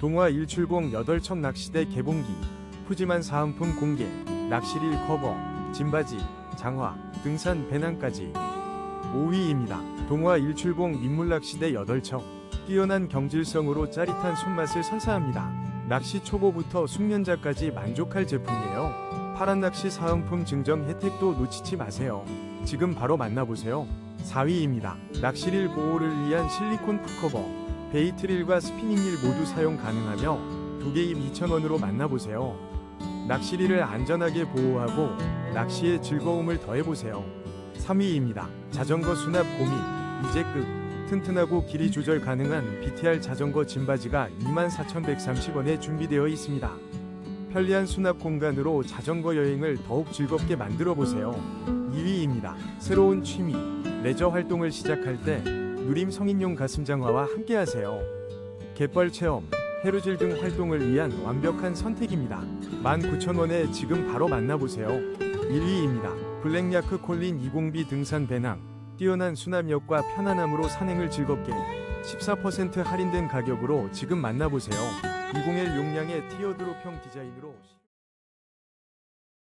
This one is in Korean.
동화 일출봉 8척 낚시대 개봉기, 푸짐한 사은품 공개, 낚시릴 커버, 진바지, 장화, 등산 배낭까지 5위입니다. 동화 일출봉 민물낚시대 8척, 뛰어난 경질성으로 짜릿한 손맛을 선사합니다. 낚시 초보부터 숙련자까지 만족할 제품이에요. 파란 낚시 사은품 증정 혜택도 놓치지 마세요. 지금 바로 만나보세요. 4위입니다. 낚시릴 보호를 위한 실리콘 푸커버, 베이트릴과 스피닝릴 모두 사용 가능하며 두 개임 2,000원으로 만나보세요. 낚시리를 안전하게 보호하고 낚시의 즐거움을 더해보세요. 3위입니다. 자전거 수납 고민, 이제 끝. 튼튼하고 길이 조절 가능한 BTR 자전거 짐바지가 24,130원에 준비되어 있습니다. 편리한 수납 공간으로 자전거 여행을 더욱 즐겁게 만들어 보세요. 2위입니다. 새로운 취미, 레저 활동을 시작할 때 누림 성인용 가슴장화와 함께 하세요. 갯벌 체험, 해루질 등 활동을 위한 완벽한 선택입니다. 19,000원에 지금 바로 만나보세요. 1위입니다. 블랙야크 콜린 20B 등산 배낭. 뛰어난 수납력과 편안함으로 산행을 즐겁게 14% 할인된 가격으로 지금 만나보세요. 201 용량의 티어드롭형 디자인으로